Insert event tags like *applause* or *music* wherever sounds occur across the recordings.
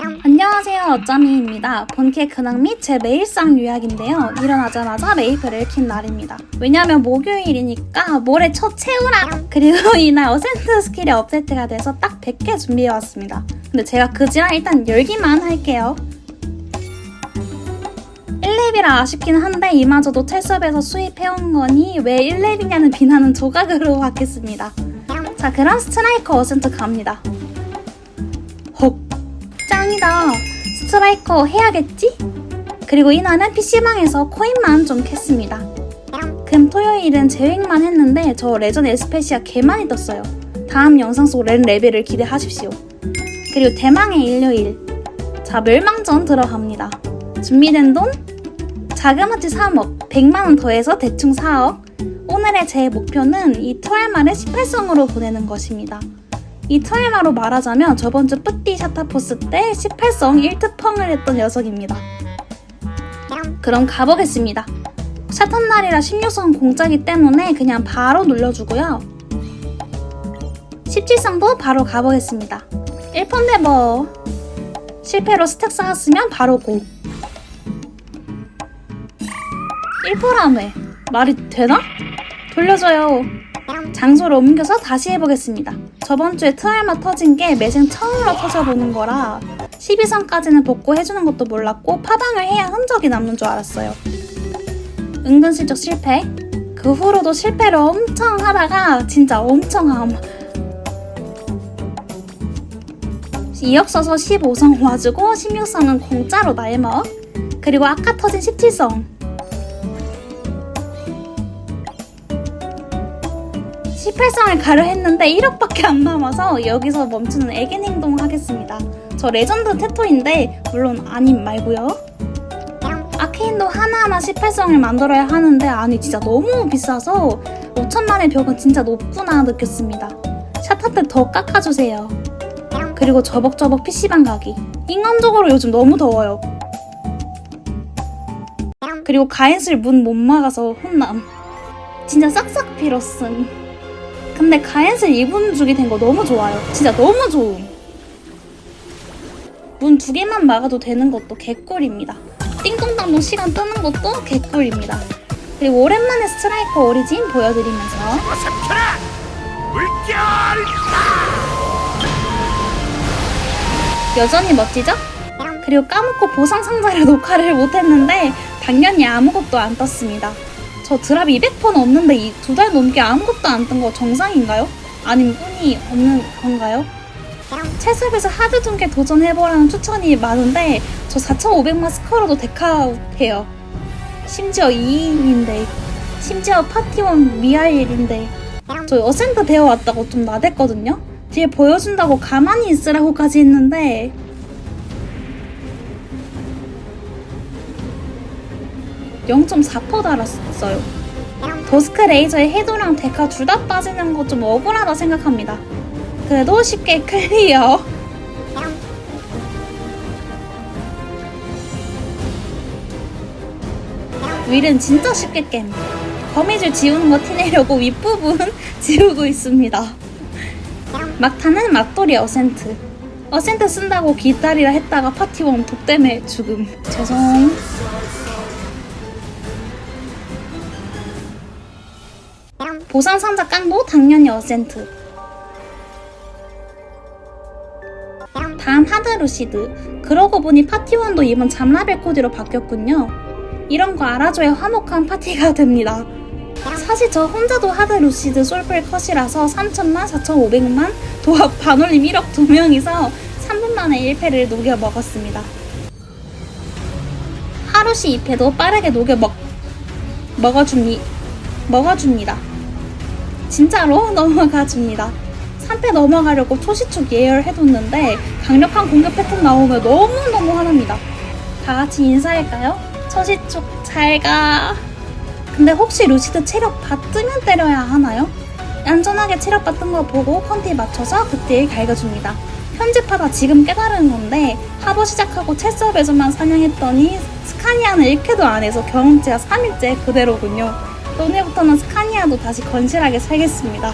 안녕하세요 어쩌미입니다. 본캐 근황 및 제 매일상 요약인데요. 일어나자마자 메이플을 킨 날입니다. 왜냐면 목요일이니까 모레 첫 채우라! 그리고 *laughs* 이날 어센트 스킬이 업데이트가 돼서 딱 100개 준비해왔습니다. 근데 제가 그지랑 일단 열기만 할게요. 1렙이라 아쉽긴 한데 이마저도 텔섭에서 수입해온 거니 왜 1렙이냐는 비난은 조각으로 받겠습니다. 자 그럼 스트라이커 어센트 갑니다. 헉 짱이다. 스트라이커 해야겠지? 그리고 이날은 PC방에서 코인만 좀 캤습니다. 금 토요일은 재획만 했는데 저 레전 에스페시아 개 많이 떴어요. 다음 영상 속렌 레벨을 기대하십시오. 그리고 대망의 일요일. 자, 멸망전 들어갑니다. 준비된 돈? 자그마치 3억, 100만원 더해서 대충 4억. 오늘의 제 목표는 이 토요일 말에 18성으로 보내는 것입니다. 이 터일마로 말하자면 저번 주 뿌띠 샤타포스 때 18성 1특펑을 했던 녀석입니다. 그럼 가보겠습니다. 샤탄 날이라 16성 공짜기 때문에 그냥 바로 눌러주고요. 17성도 바로 가보겠습니다. 1펀데 뭐 실패로 스택 쌓았으면 바로 고 1포라며 말이 되나? 돌려줘요. 장소를 옮겨서 다시 해보겠습니다. 저번 주에 트알마 터진 게 매생 처음으로 터져보는 거라 12선까지는 복구해주는 것도 몰랐고 파방을 해야 흔적이 남는 줄 알았어요. 은근슬쩍 실패. 그 후로도 실패를 엄청 하다가 진짜 엄청 함. 2억 써서 15성 와주고 16성은 공짜로 날먹. 그리고 아까 터진 17성 18성을 가려 했는데 1억밖에 안 남아서 여기서 멈추는 애견 행동 하겠습니다. 저 레전드 테토인데 물론 아님 말고요. 아케인도 하나하나 18성을 만들어야 하는데 아니 진짜 너무 비싸서 5천만의 벽은 진짜 높구나 느꼈습니다. 샤타 때더 깎아주세요. 그리고 저벅저벅 PC방 가기. 인간적으로 요즘 너무 더워요. 그리고 가엔슬 문못 막아서 혼남. 진짜 싹싹 빌었음. 근데 가엔슬 2분 주게 된거 너무 좋아요. 진짜 너무 좋음. 문 두 개만 막아도 되는 것도 개꿀입니다. 띵동땅동 시간 뜨는 것도 개꿀입니다. 그리고 오랜만에 스트라이커 오리진 보여드리면서 여전히 멋지죠? 그리고 까먹고 보상 상자를 *laughs* 녹화를 못했는데 당연히 아무것도 안 떴습니다. 저 드랍 200번 없는데 이 두 달 넘게 아무것도 안 뜬 거 정상인가요? 아니면 운이 없는 건가요? 채습에서 하드 둔게 도전해보라는 추천이 많은데 저 4,500만 스코어로도 데카해요. 심지어 2인인데 심지어 파티원 미아일인데 저 어센트 되어 왔다고 좀 나댔거든요. 뒤에 보여준다고 가만히 있으라고까지 했는데 (0.4% 달았어요) 도스크 레이저의 해도랑 데카 둘 다 빠지는 거 좀 억울하다 생각합니다 그래도 쉽게 클리어 윌은 진짜 쉽게 깹 거미줄 지우는 거 티내려고 윗부분 *laughs* 지우고 있습니다 막타는 맞돌이 어센트. 어센트 쓴다고 기다리라 했다가 파티원 독 때문에 죽음. 죄송. 보상 상자 깡도 당연히 어센트. 다음 하드루시드. 그러고 보니 파티원도 이번 잠라벨 코디로 바뀌었군요. 이런 거 알아줘야 화목한 파티가 *laughs* 됩니다. 사실 저 혼자도 하드 루시드 솔플 컷이라서 3천만, 4,500만, 도합 반올림 1억 두 명이서 3분 만에 1패를 녹여 먹었습니다. 하루시 2패도 빠르게 녹여 먹, 먹어줍니, 먹어줍니다. 진짜로 *laughs* 넘어가 줍니다. 3패 넘어가려고 초시축 예열해뒀는데 강력한 공격 패턴 나오면 너무너무 화납니다. 다 같이 인사할까요? 초시축 잘 가. 근데 혹시 루시드 체력 받으면 때려야 하나요? 안전하게 체력 받은 거 보고 컨티 맞춰서 그때 갈겨줍니다. 편집하다 지금 깨달은 건데 하버 시작하고 첼서베즈만 사냥했더니 스카니아는 1회도 안 해서 경험치가 3일째 그대로군요. 오늘부터는 스카니아도 다시 건실하게 살겠습니다.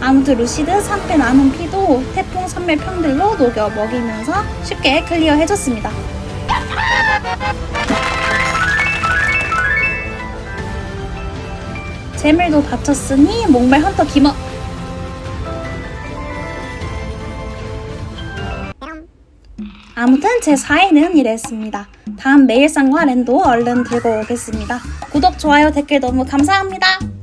아무튼 루시드 3패 남은 피도 태풍 선멸 평들로 녹여 먹이면서 쉽게 클리어 해줬습니다. 재물도 바쳤으니 목말 헌터 김어 아무튼 제 4회는 이랬습니다. 다음 메일상과 랜도 얼른 들고 오겠습니다. 구독, 좋아요, 댓글 너무 감사합니다.